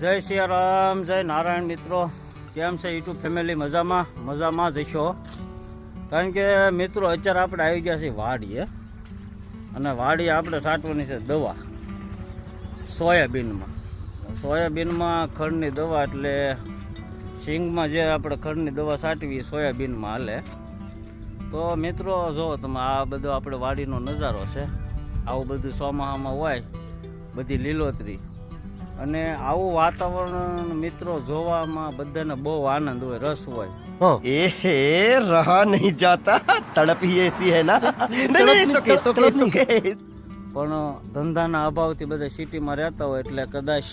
જય શ્રી રામ, જય નારાયણ મિત્રો. કેમ છે યુટ્યુબ ફેમિલી? મજામાં? મજામાં જ છો? કારણ કે મિત્રો અત્યારે આપણે આવી ગયા છીએ વાડીએ. અને વાડી આપણે સાટવાની છે દવા. સોયાબીનમાં. સોયાબીનમાં ખડની દવા એટલે સિંગમાં જે આપણે ખડની દવા સાટવી સોયાબીનમાં હાલે. તો મિત્રો, જો તમે આ બધો આપણે વાડીનો નજારો છે, આવું બધું ચોમાહામાં હોય, બધી લીલોતરી અને આવું વાતાવરણ મિત્રો જોવામાં બધાને બહુ આનંદ હોય રસ હોય. એ હે રહા નહીં જાતા. તડપી એસી હે ના. પણ ધંધાના અભાવથી બધા સિટીમાં રહેતા હોય એટલે કદાચ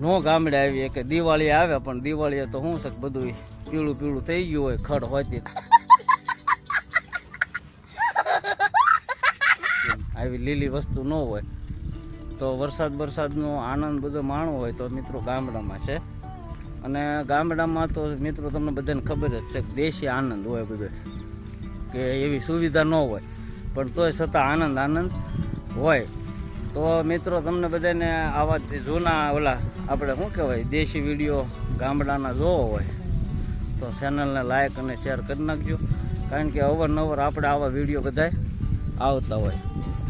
નો ગામડે આવીએ કે દિવાળી આવે પણ દિવાળીએ તો શું છે બધું પીળું પીળું થઈ ગયું હોય ખડ હોય તે આવી લીલી વસ્તુ ન હોય. તો વરસાદ વરસાદનો આનંદ બધો માણવો હોય તો મિત્રો ગામડામાં છે. અને ગામડામાં તો મિત્રો તમને બધાને ખબર જ છે કે દેશી આનંદ હોય બધો. કે એવી સુવિધા ન હોય. પણ તોય છતાં આનંદ આનંદ હોય. તો મિત્રો તમને બધાને આવા જૂના ઓલા આપણે શું કહેવાય, દેશી વીડિયો ગામડાના જોવો હોય, તો ચેનલને લાઈક અને શેર કરી નાખજો. કારણ કે અવારનવાર આપણે આવા વીડિયો બધાય આવતા હોય.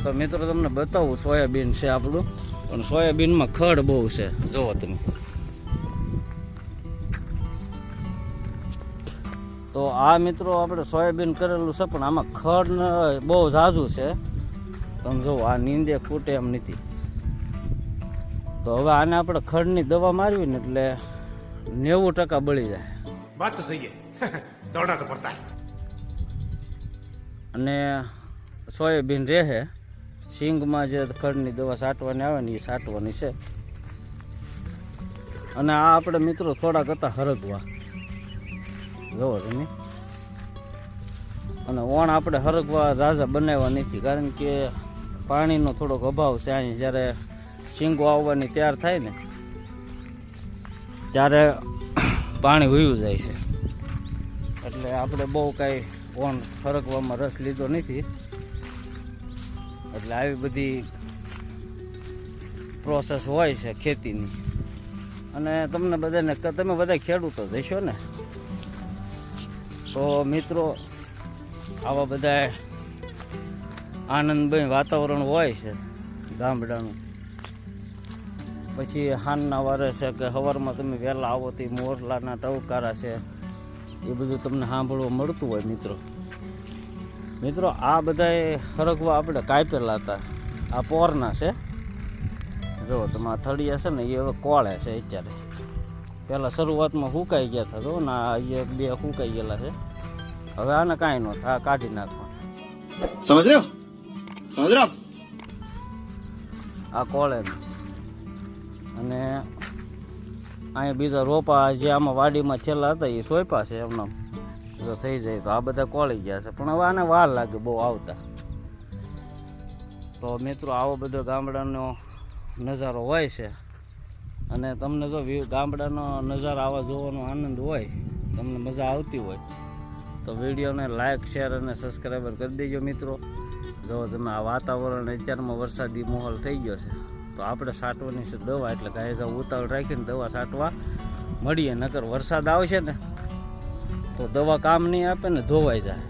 તો મિત્રો તમને બતાવું સોયાબીન છે આપણું. પણ સોયાબીનમાં ખડ બહુ છે. જુઓ તમે. તો આ મિત્રો આપણે સોયાબીન કરેલું છે પણ આમાં ખડ બહુ ઝાઝું છે. તમે જુઓ આ નીંદે ફૂટે એમ નથી. તો હવે આને આપણે ખડની દવા મારવી ને એટલે નેવું ટકા બળી જાય. વાત તો સહી દોડા તો પડતા. અને સોયાબીન રહે. સિંગમાં જે ખડની દવા છાંટવાની આવે ને એ સાટવાની છે. અને આ આપણે મિત્રો થોડાક હતા હરગવા જોવો તમે. અને ઓણ આપણે હરગવા રાજા બનાવવા નથી, કારણ કે પાણીનો થોડોક અભાવ છે. અહીં જ્યારે સિંગો આવવાની તૈયાર થાય ને, ત્યારે પાણી વયું જાય છે. એટલે આપણે બહુ કાંઈ ઓણ ફરકવામાં રસ લીધો નથી. એટલે આવી બધી પ્રોસેસ હોય છે ખેતીની. અને તમને બધાને તમે બધા ખેડૂતો જ ને? તો મિત્રો, આવા બધા આનંદમય વાતાવરણ હોય છે ગામડાનું. પછી હાનના વારે છે કે સવારમાં તમે વહેલા આવો તે મોરલાના ટવકારા છે. એ બધું તમને સાંભળવા મળતું હોય મિત્રો. મિત્રો આ બધાય હરગવા આપણે કાપેલા હતા. આ પોરના છે. જો તમારા થળિયા છે ને એ હવે કોળે છે અત્યારે. પહેલાં શરૂઆતમાં હુકાઈ ગયા હતા જો ને આ બે હુકાઈ ગયેલા છે. હવે આને કાંઈ ન થાય કાઢી નાખવા. સમજ્યો રહ્યો? આ કોળે અને અહીંયા બીજા રોપા જે આમાં વાડીમાં છેલ્લા હતા એ સોયપા છે એમના. જો થઈ જાય. તો આ બધા કોળી ગયા છે. પણ હવે આને વાર લાગે બહુ આવતા. તો મિત્રો, આવો બધો ગામડાનો નજારો હોય છે. અને તમને જો ગામડાનો નજારો આવા જોવાનો આનંદ હોય, તમને મજા આવતી હોય, તો વિડીયોને લાઇક શેર અને સબસ્ક્રાઈબર કરી દેજો મિત્રો. જો તમે આ વાતાવરણ અત્યારમાં વરસાદી માહોલ થઈ ગયો છે, તો આપણે સાટવાની છે દવા. એટલે ગાય ઉતાવળ રાખીને દવા છાંટવા મળીએ. નકર વરસાદ આવશે ને તો દવા કામ નહીં આપે ને ધોવાઈ જાય.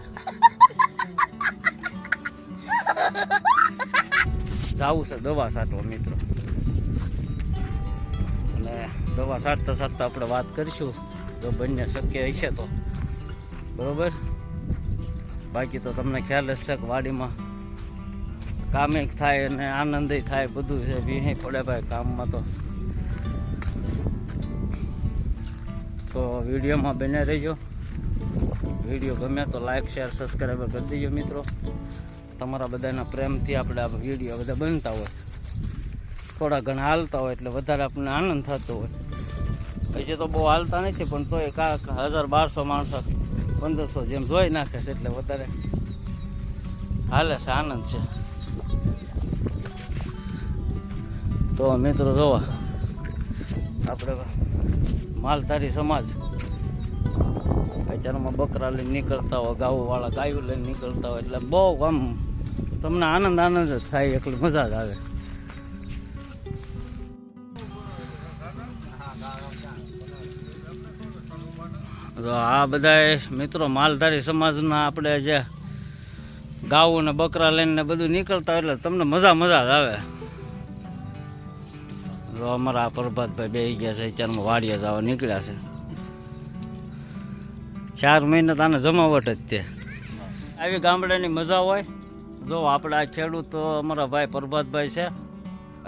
જાવું છે દવા છાંટવા મિત્રો. અને દવા સાટતા સાટતા આપણે વાત કરીશું. જો બંને શક્ય હશે તો. બરોબર? બાકી તો તમને ખ્યાલ હશે કે વાડીમાં કામે થાય અને આનંદ થાય, બધું છે. વિહી પડે ભાઈ કામમાં તો. તો વિડીયોમાં બને રહેજો. વીડિયો ગમે તો લાઈક શેર સબસ્ક્રાઈબર કરી દેજો મિત્રો. તમારા બધાના પ્રેમથી આપણે આ વીડિયો બધા બનતા હોય. થોડા ઘણા હાલતા હોય એટલે વધારે આપણને આનંદ થતો હોય. પછી તો બહુ હાલતા નથી, પણ તોય કાંક હજાર બારસો માણસો પંદરસો જેમ જોઈ નાખે છે એટલે વધારે હાલે છે, આનંદ છે. તો મિત્રો જોવા, આપણે માલધારી સમાજ બજારમાં બકરા લઈને નીકળતા હોય, ગાઉવાળા ગાયું લઈને નીકળતા હોય, એટલે બહુ આમ તમને આનંદ આનંદ જ થાય એટલી મજા જ આવે. તો આ બધા મિત્રો માલધારી સમાજના આપણે જે ગાવું ને બકરા લઈને બધું નીકળતા હોય, એટલે તમને મજા મજા જ આવે. તો અમારા પ્રભાતભાઈ બે ગયા છે, અત્યારમાં વાડીએ જવા નીકળ્યા છે. ચાર મહિના તાને જમાવટ જ તે આવી ગામડાની મજા હોય. જો આપણે આ ખેડૂત અમારા ભાઈ પ્રભાતભાઈ છે.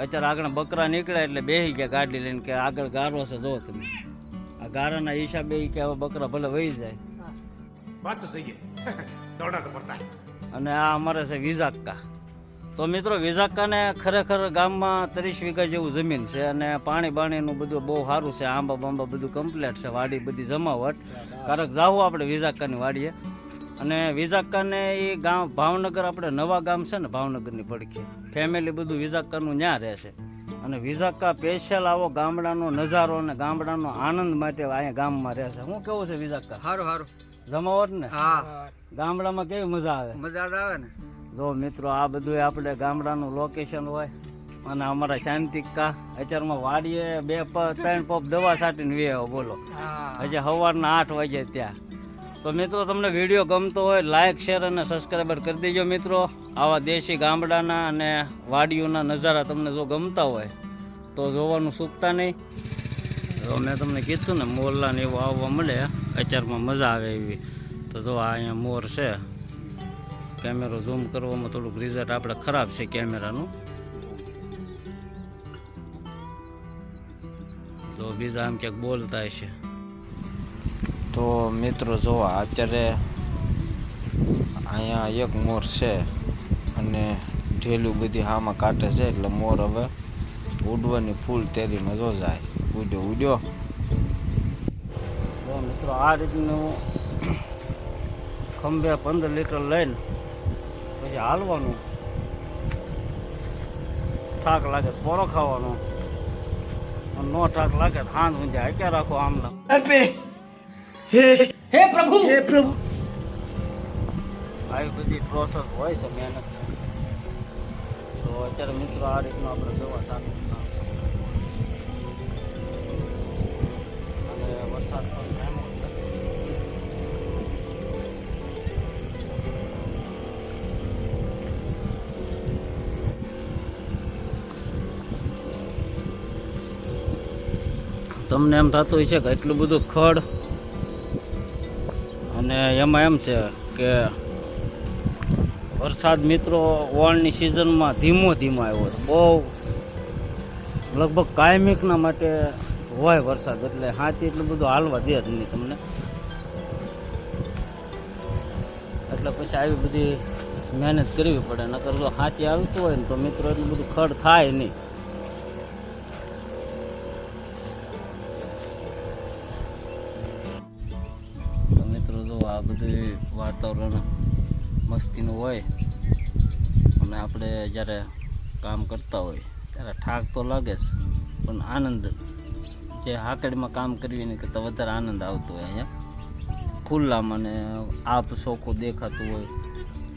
અત્યારે આગળ બકરા નીકળ્યા એટલે બેસી ગયા ગાડી લઈને કે આગળ ગારો છે જો તમે. આ ગારાના હિસાબે કે હવે બકરા ભલે વહી જાય. વાત તો સહી અને આ અમારે છે વિઝાક્કા તો મિત્રો વિઝાક્કાને ખરેખર ગામમાં ત્રીસ વીઘા જેવું જમીન છે અને પાણી બાણીનું બધું બહુ સારું છે. આંબા બાંબા બધું કમ્પ્લેટ છે. વાડી બધી જમાવટ. કારક જાવું આપણે વિઝાક્કાની વાડીએ. અને વિઝાક્કાને એ ગામ ભાવનગર આપણે નવા ગામ છે ને ભાવનગરની પડખે. ફેમિલી બધું વિઝાક્કાનું ત્યાં રહે છે. અને વિઝાક્કા સ્પેશિયલ આવો ગામડાનો નજારો અને ગામડાનો આનંદ માટે અહીંયા ગામમાં રહે છે. હું કેવું છે વિઝાક્કા સારું સારું જમાવટ ને? હા. ગામડામાં કેવી મજા આવે? મજા આવે ને. જો મિત્રો આ બધું આપણે ગામડાનું લોકેશન હોય અને અમારા શાંતિકા અત્યારમાં વાડીએ બે ત્રણ પપ દવા છાંટીને વે બોલો. હજી સવારના આઠ વાગે ત્યાં. તો મિત્રો તમને વીડિયો ગમતો હોય લાઇક શેર અને સબસ્ક્રાઈબર કરી દેજો મિત્રો. આવા દેશી ગામડાના અને વાડીઓના નજારા તમને જો ગમતા હોય તો જોવાનું ચૂકતા નહીં. તો મેં તમને કીધું ને મોરલાને એવું આવવા મળે. અત્યારમાં મજા આવે એવી. તો જો આ અહીંયા મોર છે. કેમેરો ઝૂમ કરવામાં થોડુંક રિઝલ્ટ આપણે ખરાબ છે કેમેરાનું તો બીજા આમ ક્યાંક બોલતા છે. તો મિત્રો જો અત્યારે અહીંયા એક મોર છે અને ઢેલું બધી હામાં કાઢે છે એટલે મોર હવે ઉડવાની ફૂલ તેરીમાં જો જાય. ઉડ્યો ઉડ્યો. મિત્રો આ રીતનું ખંભે પંદર લીટર લઈને પછી હાલવાનું. થાક લાગે પોરો ખાવાનો. નો થાક લાગે હાથ ઊંધે હાક્યા રાખો આમના. આવી બધી પ્રોસેસ હોય છે મહેનત. તો અત્યારે મિત્રો આ રીતનું આપણે દવા ચાલુ તમને એમ થતું હોય છે કે એટલું બધું ખડ અને એમાં એમ છે કે વરસાદ મિત્રો ઓળની સિઝનમાં ધીમો ધીમો આવ્યો છે. બહુ લગભગ કાયમિકના માટે હોય વરસાદ એટલે હાથી એટલું બધું હાલવા દે જ નહીં તમને. એટલે પછી આવી બધી મહેનત કરવી પડે, નકર જો હાથી આવતું હોય ને તો મિત્રો એટલું બધું ખડ થાય નહીં. બધું વાતાવરણ મસ્તીનું હોય અને આપણે જ્યારે કામ કરતા હોય ત્યારે થાક તો લાગે જ, પણ આનંદ, જે હાકડીમાં કામ કરવી ને કરતાં વધારે આનંદ આવતો હોય અહીંયા. ખુલ્લામાં ને આપ ચોખ્ખું દેખાતું હોય,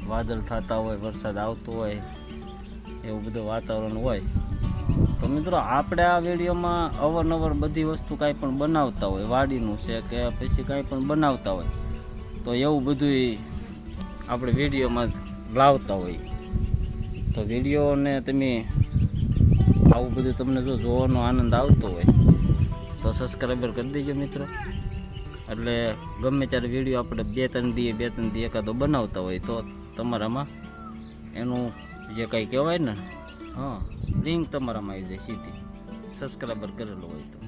વાદળ થતા હોય, વરસાદ આવતો હોય, એવું બધું વાતાવરણ હોય. તો મિત્રો, આપણે આ વિડીયોમાં અવારનવાર બધી વસ્તુ કાંઈ પણ બનાવતા હોય, વાડીનું છે કે પછી કાંઈ પણ બનાવતા હોય તો એવું બધું આપણે વિડીયોમાં લાવતા હોય. તો વિડીયોને તમે આવું બધું તમને જો જોવાનો આનંદ આવતો હોય, તો સબસ્ક્રાઈબર કરી દેજો મિત્રો. એટલે ગમે ત્યારે વીડિયો આપણે બે ત્રણ દીએ બે ત્રણ દી એકાદો બનાવતા હોય, તો તમારામાં એનું જે કંઈ કહેવાય ને, હા લિંક તમારામાં આવી જાય સીધી. સબસ્ક્રાઈબર કરેલો હોય તો.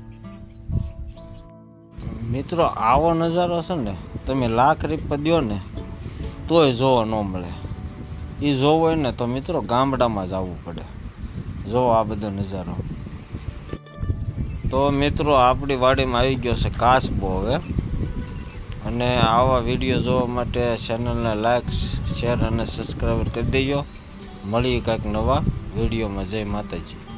મિત્રો, આવો નજારો છે ને, તમે લાખ રૂપિયા દો ને, તોય જોવા ન મળે. એ જોવો હોય ને તો મિત્રો ગામડામાં જ આવવું પડે. જોવો આ બધો નજારો. તો મિત્રો, આપણી વાડીમાં આવી ગયો છે કાસબો હવે. અને આવા વીડિયો જોવા માટે ચેનલને લાઈક, શેર અને સબસ્ક્રાઈબર કરી દેજો. મળીએ કાંઈક નવા વિડીયોમાં. જય માતાજી.